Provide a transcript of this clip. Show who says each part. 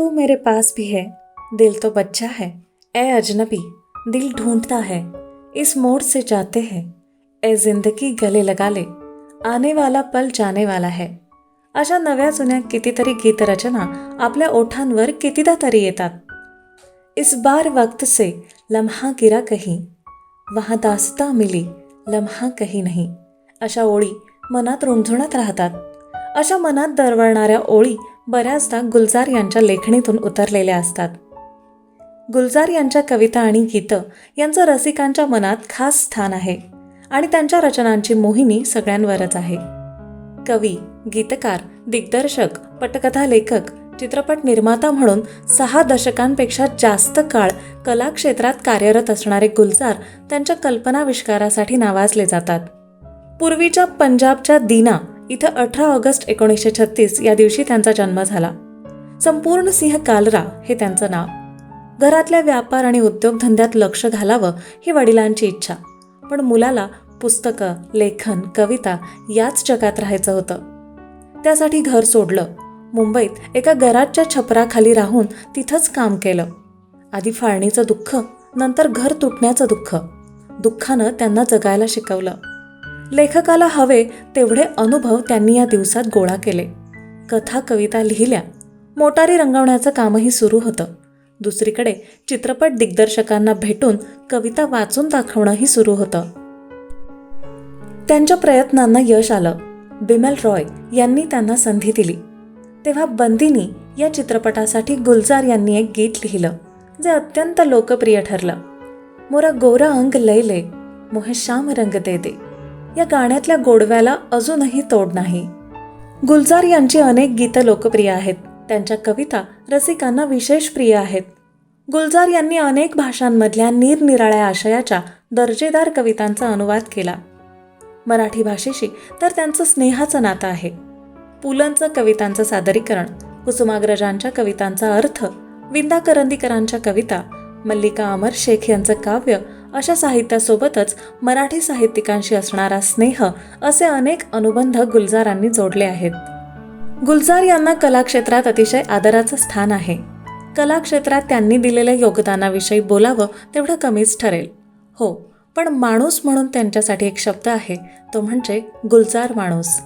Speaker 1: तू मेरे पास भी है। दिल तो बच्चा है। ए अजनबी दिल ढूंढता है। इस मोड़ से जाते हैं। ए जिंदगी गले लगा ले। आने वाला पल जाने वाला है। अशा नव्या जुन्या कितीतरी गीतरचना आपल्या ओठांवर कितीदा तरी येतात। इस बार वक्त से लम्हा गिरा कहीं। वहाँ दास्ता मिली लम्हा कहीं नहीं। अशा ओळी मनात रुंझुणत राहतात। अशा मनात दरवळणाऱ्या ओळी बऱ्याचदा गुलजार यांच्या लेखणीतून उतरलेल्या असतात. गुलजार यांच्या कविता आणि गीतं यांचं रसिकांच्या मनात खास स्थान आहे आणि त्यांच्या रचनांची मोहिनी सगळ्यांवरच आहे. कवी गीतकार दिग्दर्शक पटकथा लेखक चित्रपट निर्माता म्हणून सहा दशकांपेक्षा जास्त काळ कला क्षेत्रात कार्यरत असणारे गुलजार त्यांच्या कल्पनाविष्कारासाठी नावाजले जातात. पूर्वीच्या पंजाबच्या दीना इथं अठरा ऑगस्ट एकोणीसशे छत्तीस या दिवशी त्यांचा जन्म झाला. संपूर्ण सिंह कालरा हे त्यांचं नाव. घरातल्या व्यापार आणि उद्योगधंद्यात लक्ष घालावं ही वडिलांची इच्छा. पण मुलाला पुस्तकं लेखन कविता याच जगात राहायचं होतं. त्यासाठी घर सोडलं. मुंबईत एका घराच्या छपराखाली राहून तिथंच काम केलं. आधी फाळणीचं दुःख नंतर घर तुटण्याचं दुःख. दुःखानं त्यांना जगायला शिकवलं. लेखकाला हवे तेवढे अनुभव त्यांनी या दिवसात गोळा केले. कथा कविता लिहिल्या. मोटारी रंगवण्याचं कामही सुरू होतं. दुसरीकडे चित्रपट दिग्दर्शकांना भेटून कविता वाचून दाखवणंही सुरू होतं. त्यांच्या प्रयत्नांना यश आलं. बिमल रॉय यांनी त्यांना संधी दिली. तेव्हा बंदिनी या चित्रपटासाठी गुलजार यांनी एक गीत लिहिलं जे अत्यंत लोकप्रिय ठरलं. मोरा गोरा अंग लैले मोहे श्याम रंग दे दे. या गाण्यातल्या गोडव्याला अजूनही तोड नाही. गुलजार यांची अनेक गीतं लोकप्रिय आहेत. त्यांच्या कविता रसिकांना विशेष प्रिय आहेत. गुलजार यांनी अनेक भाषांमधल्या निरनिराळ्या आशयाच्या दर्जेदार कवितांचा अनुवाद केला. मराठी भाषेशी तर त्यांचं स्नेहाचं नातं आहे. पुलंचं कवितांचं सादरीकरण कुसुमाग्रजांच्या कवितांचा अर्थ विंदा करंदीकरांच्या कविता मल्लिका अमर शेख यांचं काव्य अशा साहित्यासोबतच मराठी साहित्यिकांशी असणारा स्नेह असे अनेक अनुबंध गुलजारांनी जोडले आहेत. गुलजार यांना कलाक्षेत्रात अतिशय आदराचं स्थान आहे. कलाक्षेत्रात त्यांनी दिलेल्या योगदानाविषयी बोलावं तेवढं कमीच ठरेल. हो पण माणूस म्हणून त्यांच्यासाठी एक शब्द आहे तो म्हणजे गुलजार माणूस.